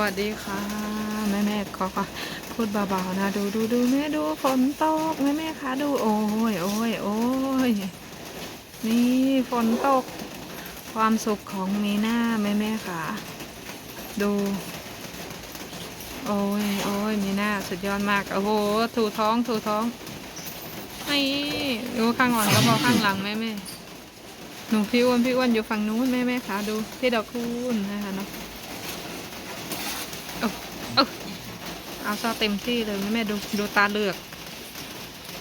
วัสดีค่ะ แม่แม่ขอขอพูดเบาๆนะ ดูดูดูแม่ดูฝนตกแม่แม่คะดูโอ้ยโอ้ยโอ้ยนี่ฝนตก ความสุขของมีหน้าแม่แม่ค่ะดู โอ้ยโอ้ยมีหน้าสุดยอดมากโอ้โหถูท้องถูท้องนี่ดูข้างหลังก็พอข้างหลังแม่แม่หนูพี่อ้วนพี่อ้วนอยู่ฝั่งนู้นแม่แม่ค่ะดูพี่ดอกคูณนะคะเนาะ เอาซะเต็มที่เลยแม่แม่ดูดูตาเลือก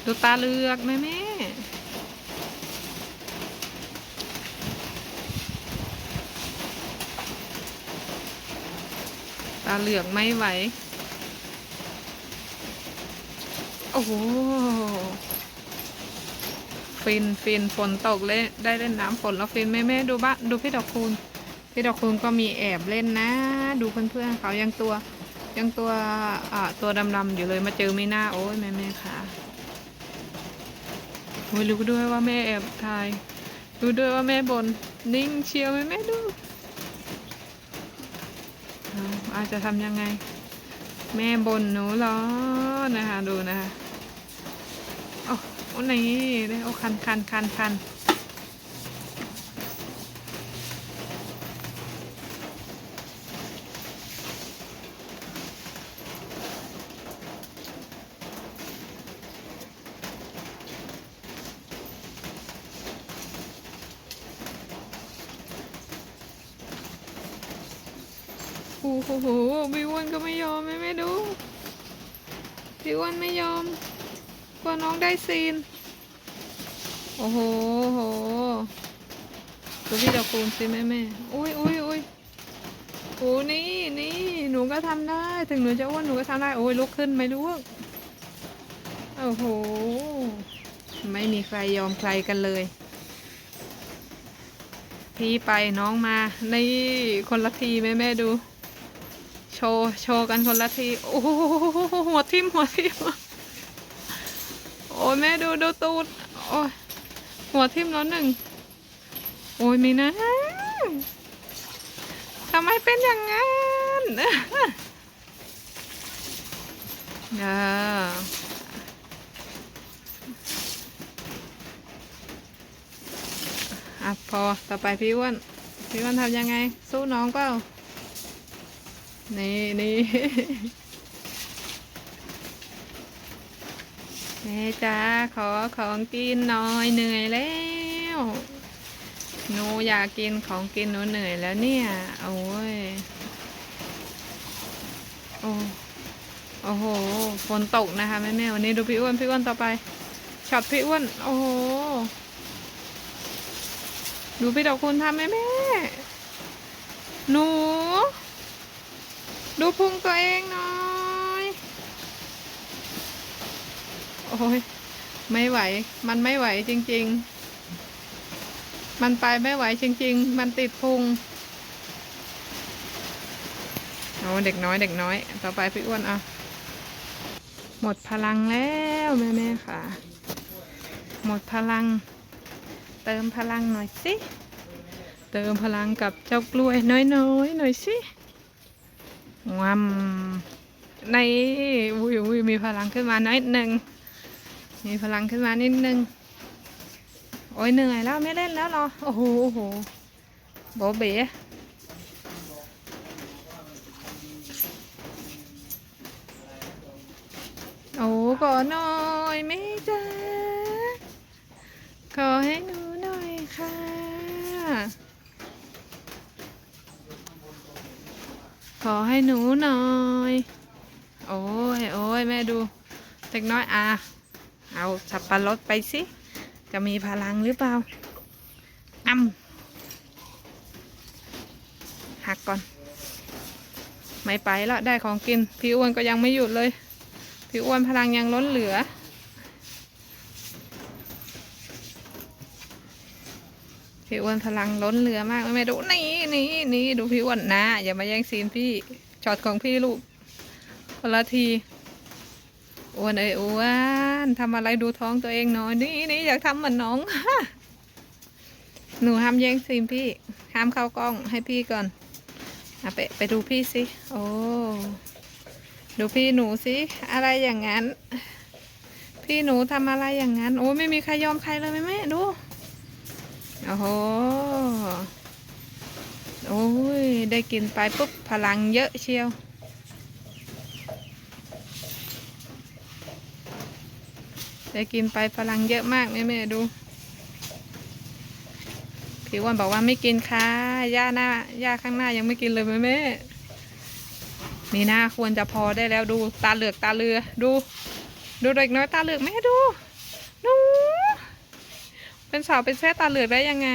ดูตาเลือกแม่แม่ตาเหลือกไม่ไหว โอ้โห ฟินฟินฝนตกเล่นได้เล่นน้ำฝนแล้วฟินแม่แม่ดูบ้าดูพี่ดอกคูณ พี่ดอกคูณก็มีแอบเล่นนะ ดูเพื่อนๆเขายังตัว ยังตัวอ่าตัวดำๆอยู่เลยมาเจอไม่น่าโอ้ยแม่แม่ค่ะโอ้ยรู้ด้วยว่าแม่แอบถ่ายรู้ด้วยว่าแม่บนนิ่งเชียวแม่แม่ดูอาจจะทำยังไง แม่บนหนูเหรอนะคะดูนะคะโอ้โอ้นี่ได้โอ้คันคันคันคัน โอ้โหพี่อ้วนก็ไม่ยอมแม่แม่ดูพี่อ้วนไม่ยอมกลัวน้องได้ซีน โอ้โหโหดูพี่ดอกคูณสิแม่แม่อุ้ยอุ้ยอุ้ยโอ้นี่นี่หนูก็ทำได้ ถึงหนูจะอ้วนหนูก็ทำได้ โอ้ยลุกขึ้นไหมลูกโอ้โห ไม่มีใครยอมใครกันเลย พี่ไปน้องมา นี่คนละทีแม่แม่ดู ชว์ โชว์กันคนละที โอ้โหหัวทิ่มหัวทิ่มโอ้ยแม่ดูดูตูด โอ้ยหัวทิ่มแล้วหนึ่ง โอ้ยมีนะทำไมเป็นอย่างนั้น อ่าอะพอต่อไปพี่อ้วนพี่อ้วนทำยังไง สู้น้องเปล่า นี่นี่แม่จ้าขอของกินหน่อยเหนื่อยแล้วหนูอยากกินของกินหนูเหนื่อยแล้วเนี่ยโอ้ยโอ้โอ้โหฝนตกนะคะแม่แม่วันนี้ดูพี่อ้วนพี่อ้วนต่อไปช็อตพี่อ้วนโอ้โหดูพี่ดอกคุณทำแม่แม่หนู ดูพุงตัวเองหน่อย โอ้ยไม่ไหว มันไม่ไหวจริง ๆ มันไปไม่ไหวจริง ๆ มันติดพุงโอ้เด็กน้อยเด็กน้อย ต่อไปพี่อ้วนเอาหมดพลังแล้วแม่แม่ๆค่ะ หมดพลัง เติมพลังหน่อยสิ เติมพลังกับเจ้ากล้วยน้อยๆหน่อยสิ งามในอุ้ยอุ้ยมีพลังขึ้นมานิดหนึ่งมีพลังขึ้นมานิดหนึ่งโอ้ยเหนื่อยแล้วไม่เล่นแล้วหรอโอ้โหโอ้โหโบเบ๋โอ้ขอหน่อยแม่จ้าขอให้หนูหน่อยค่ะ ขอให้หนูหน่อย โอ้ยโอ้ยแม่ดูเด็กน้อยอะเอาสับปะรดไปสิ จะมีพลังหรือเปล่าอ้ำหักก่อน ไม่ไปละได้ของกิน พี่อ้วนก็ยังไม่หยุดเลย พี่อ้วนพลังยังล้นเหลือ พี่อ้วนพลังล้นเหลือมากแม่ดูนี่นี่นี่ดูพี่อ้วนนะอย่ามาแย่งซีนพี่ช็อตของพี่ลูกคนละทีอ้วนเอ้ยอ้วนทำอะไรดูท้องตัวเองหน่อยนี่นี่อยากทำเหมือนน้องหนูห้ามแย่งซีนพี่ห้ามเข้ากล้องให้พี่ก่อนอไปไปดูพี่สิโอ้ดูพี่หนูสิอะไรอย่างนั้น พี่หนูทำอะไรอย่างนั้น โอ้ไม่มีใครยอมใครเลยแม่แม่ดู อ้โห โอ้ย ได้กินไปปุ๊บ พลังเยอะเชียว ได้กินไปพลังเยอะมากแม่แม่ดู พี่วันบอกว่าไม่กินค่ะย่าหน้าย่าข้างหน้ายังไม่กินเลยแม่แม่นี่หน้าควรจะพอได้แล้วดูตาเหลือกตาเรือ ดู ดูเด็กน้อยตาเหลือกแม่ดู เป็นสาวเป็นแซ่ตาเหลือกได้ยังไง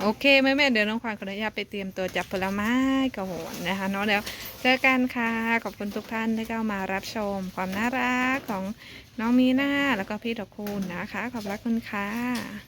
โอเคแม่แม่เดี๋ยวน้องควานขออนุญาตไปเตรียมตัวจับผลไม้ก่อนนะคะเนาะแล้วเจอกันค่ะขอบคุณทุกท่านที่เข้ามารับชม ความน่ารักของน้องมีน่าแล้วก็พี่ดอกคูณนะคะ ขอบรักคุณค่ะ